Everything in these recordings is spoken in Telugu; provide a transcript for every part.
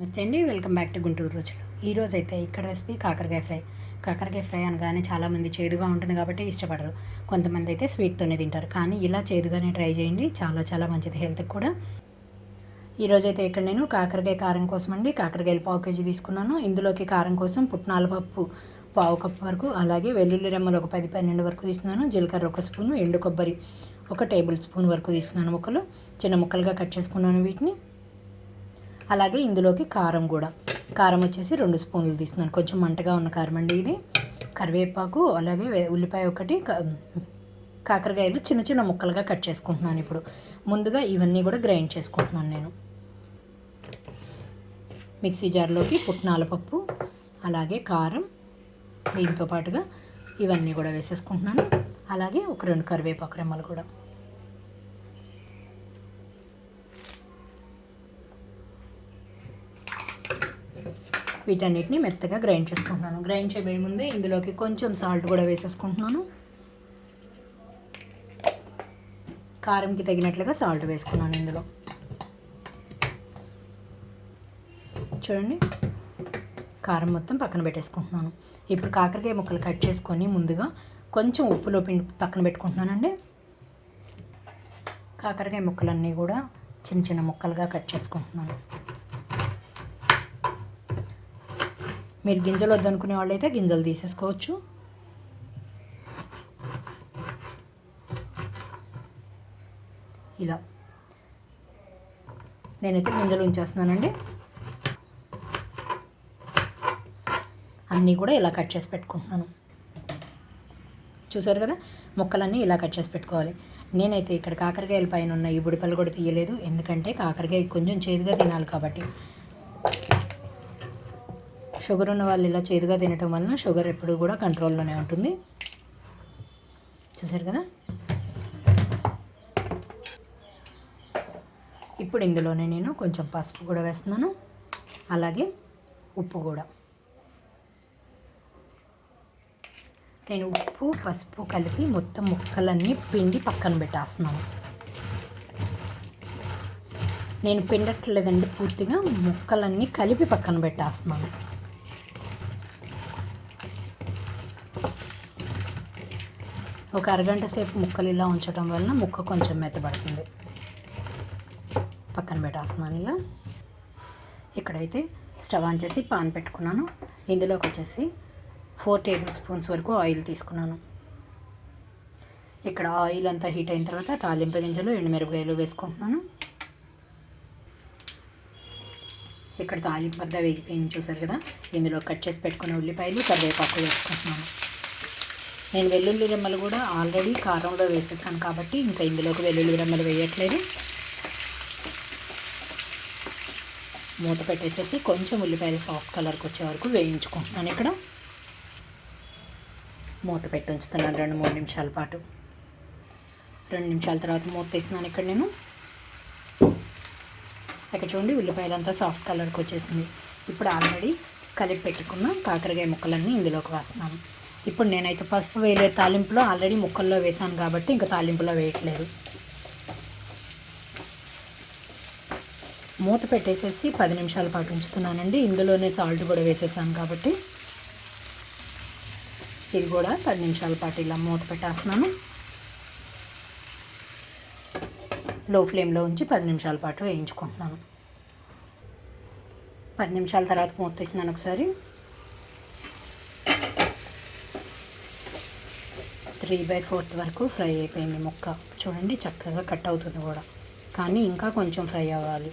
నమస్తే అండి. వెల్కమ్ బ్యాక్ టు గుంటూరు రోజులు ఈరోజు అయితే ఇక్కడ రెసిపీ కాకరకాయ ఫ్రై. కాకరకాయ ఫ్రై అనగానే చాలామంది చేదుగా ఉంటుంది కాబట్టి ఇష్టపడరు. కొంతమంది అయితే స్వీట్తోనే తింటారు. కానీ ఇలా చేదుగానే ట్రై చేయండి. చాలా చాలా మంచిది హెల్త్కి కూడా. ఈరోజు అయితే ఇక్కడ నేను కాకరకాయ కారం కోసం అండి కాకరకాయలు పావు కేజీ తీసుకున్నాను. ఇందులోకి కారం కోసం పుట్నాల పప్పు పావు కప్పు వరకు అలాగే వెల్లుల్లి రెమ్మలు ఒక పది పన్నెండు వరకు తీసుకున్నాను. జీలకర్ర ఒక స్పూను ఎండు కొబ్బరి ఒక టేబుల్ స్పూన్ వరకు తీసుకున్నాను ముక్కలు. చిన్న ముక్కలుగా కట్ చేసుకున్నాను వీటిని. అలాగే ఇందులోకి కారం కూడా. కారం వచ్చేసి రెండు స్పూన్లు తీసుకున్నాను కొంచెం మంటగా ఉన్న కారం అండి ఇది. కరివేపాకు అలాగే ఉల్లిపాయ ఒకటి కాకరకాయలు చిన్న చిన్న ముక్కలుగా కట్ చేసుకుంటున్నాను ఇప్పుడు. ముందుగా ఇవన్నీ కూడా గ్రైండ్ చేసుకుంటున్నాను నేను. మిక్సీ జార్లోకి పుట్నాల పప్పు అలాగే కారం దీంతో పాటుగా ఇవన్నీ కూడా వేసేసుకుంటున్నాను. అలాగే ఒక రెండు కరివేపాకు రెమ్మలు కూడా. వీటన్నిటిని మెత్తగా గ్రైండ్ చేసుకుంటున్నాను. గ్రైండ్ చేయబోయే ముందే ఇందులోకి కొంచెం సాల్ట్ కూడా వేసేసుకుంటున్నాను. కారంకి తగినట్లుగా సాల్ట్ వేసుకున్నాను ఇందులో. చూడండి కారం మొత్తం పక్కన పెట్టేసుకుంటున్నాను. ఇప్పుడు కాకరకాయ ముక్కలు కట్ చేసుకొని ముందుగా కొంచెం ఉప్పులో పిండి పక్కన పెట్టుకుంటున్నానండి. కాకరకాయ ముక్కలన్నీ కూడా చిన్న చిన్న ముక్కలుగా కట్ చేసుకుంటున్నాను. మీరు గింజలు వద్దనుకునే వాళ్ళైతే గింజలు తీసేసుకోవచ్చు. ఇలా. నేనైతే గింజలు ఉంచేస్తున్నానండి. అన్నీ కూడా ఇలా కట్ చేసి పెట్టుకుంటున్నాను. చూసారు కదా? ముక్కలన్నీ ఇలా కట్ చేసి పెట్టుకోవాలి. నేనైతే ఇక్కడ కాకరకాయల పైన ఉన్న ఈ బుడిపలు కూడా తీయలేదు. ఎందుకంటే కాకరకాయ కొంచెం చేదుగా తినాలి కాబట్టి. షుగర్ ఉన్న వాళ్ళు ఇలా చేదుగా తినటం వలన షుగర్ ఎప్పుడు కూడా కంట్రోల్లోనే ఉంటుంది. చూసారు కదా? ఇప్పుడు ఇందులోనే నేను కొంచెం పసుపు కూడా వేస్తున్నాను. అలాగే ఉప్పు కూడా. నేను ఉప్పు పసుపు కలిపి మొత్తం ముక్కలన్నీ పిండి పక్కన పెట్టేస్తున్నాను. నేను పిండట్లేదండి పూర్తిగా ముక్కలన్నీ కలిపి పక్కన పెట్టేస్తున్నాను. ఒక అరగంట సేపు ముక్కలు ఇలా ఉంచడం వలన ముక్క కొంచెం మెత్తబడుతుంది. పక్కన పెట్టేస్తున్నాను ఇలా. ఇక్కడైతే స్టవ్ ఆన్ చేసి పాన్ పెట్టుకున్నాను. ఇందులోకి వచ్చేసి ఫోర్ టేబుల్ స్పూన్స్ వరకు ఆయిల్ తీసుకున్నాను. ఇక్కడ ఆయిల్ అంతా హీట్ అయిన తర్వాత తాలింపు గింజలు ఎండుమిరపకాయలు వేసుకుంటున్నాను. ఇక్కడ తాలింపు అంతా వేగిపోయింది చూసారు కదా? ఇందులో కట్ చేసి పెట్టుకున్న ఉల్లిపాయలు కరివేపాకు వేసుకుంటున్నాను. నేను వెల్లుల్లి రెమ్మలు కూడా ఆల్రెడీ కారంలో వేసేసాను కాబట్టి ఇంకా ఇందులోకి వెల్లుల్లి రెమ్మలు వేయట్లేదు. మూత పెట్టేసేసి కొంచెం ఉల్లిపాయలు సాఫ్ట్ కలర్కి వచ్చే వరకు వేయించుకుంటున్నాను ఇక్కడ. మూత పెట్టి ఉంచుతున్నాను రెండు మూడు నిమిషాల పాటు. రెండు నిమిషాల తర్వాత మూత తీస్తున్నాను ఇక్కడ నేను. ఇక్కడ చూడండి ఉల్లిపాయలు అంతా సాఫ్ట్ కలర్కి వచ్చేసింది. ఇప్పుడు ఆల్రెడీ కలిపి పెట్టుకున్న కాకరకాయ ముక్కలన్నీ ఇందులోకి వేస్తున్నాను. ఇప్పుడు నేనైతే పసుపు వేయలే తాలింపులో ఆల్రెడీ ముక్కల్లో వేసాను కాబట్టి ఇంకా తాలింపులో వేయట్లేదు. మూత పెట్టేసేసి పది నిమిషాల పాటు ఉంచుతున్నానండి. ఇందులోనే సాల్ట్ కూడా వేసేసాను కాబట్టి ఇది కూడా పది నిమిషాల పాటు ఇలా మూత పెట్టేస్తున్నాను. లో ఫ్లేమ్లో ఉంచి పది నిమిషాల పాటు వేయించుకుంటున్నాను. పది నిమిషాల తర్వాత మూత తీసినాను ఒకసారి. త్రీ బై ఫోర్త్ వరకు ఫ్రై అయిపోయింది ముక్క. చూడండి చక్కగా కట్ అవుతుంది కూడా. కానీ ఇంకా కొంచెం ఫ్రై అవ్వాలి.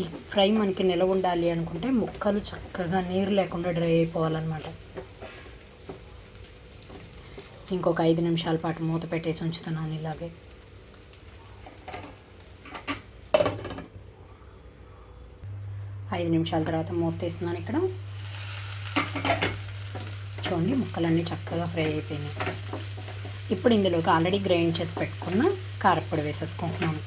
ఈ ఫ్రై మనకి నిలవ ఉండాలి అనుకుంటే ముక్కలు చక్కగా నీరు లేకుండా డ్రై అయిపోవాలన్నమాట. ఇంకొక ఐదు నిమిషాల పాటు మూత పెట్టేసి ఉంచుతున్నాను ఇలాగే. ఐదు నిమిషాల తర్వాత మూత తీస్తున్నాను ఇక్కడ. చూడండి ముక్కలన్నీ చక్కగా ఫ్రై అయిపోయినాయి. ఇప్పుడు ఇందులోకి ఆల్రెడీ గ్రైండ్ చేసి పెట్టుకున్న కారప్పొడి వేసేసుకుంటున్నాను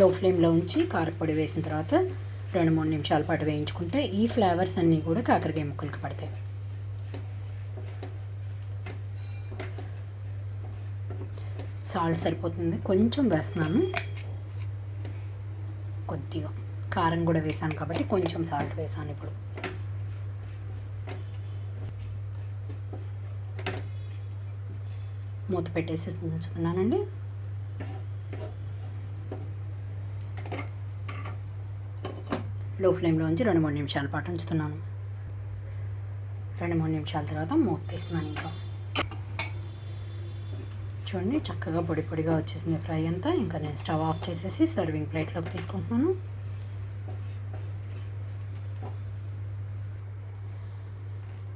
లో ఫ్లేమ్లో ఉంచి కారపొడి వేసిన తర్వాత రెండు మూడు నిమిషాల పాటు వేయించుకుంటే ఈ ఫ్లేవర్స్ అన్నీ కూడా కాకరకాయ ముక్కలకి పడతాయి. సాల్ట్ సరిపోతుంది. కొంచెం వేస్తున్నాను. కొద్దిగా కారం కూడా వేసాను కాబట్టి కొంచెం సాల్ట్ వేసాను ఇప్పుడు. మూత పెట్టేసి ఉంచుతున్నానండి. లో ఫ్లేమ్లో ఉంచి రెండు మూడు నిమిషాల పాటు ఉంచుతున్నాను. రెండు మూడు నిమిషాల తర్వాత మూత తీస్తున్నాను ఇంకా చూడండి చక్కగా పొడి పొడిగా వచ్చేసింది ఫ్రై అంతా. ఇంకా నేను స్టవ్ ఆఫ్ చేసేసి సర్వింగ్ ప్లేట్లోకి తీసుకుంటున్నాను.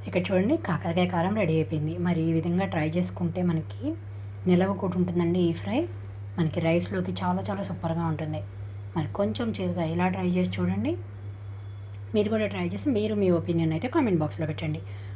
ఇక్కడ చూడండి కాకరకాయ కారం రెడీ అయిపోయింది. మరి ఈ విధంగా ట్రై చేసుకుంటే మనకి నిలవ కూడా ఉంటుందండి ఈ ఫ్రై. మనకి రైస్లోకి చాలా చాలా సూపర్గా ఉంటుంది. మరి కొంచెం చేదుగా ఇలా ట్రై చేసి చూడండి. మీరు కూడా ట్రై చేసి మీరు మీ ఒపీనియన్ అయితే కామెంట్ బాక్స్లో పెట్టండి.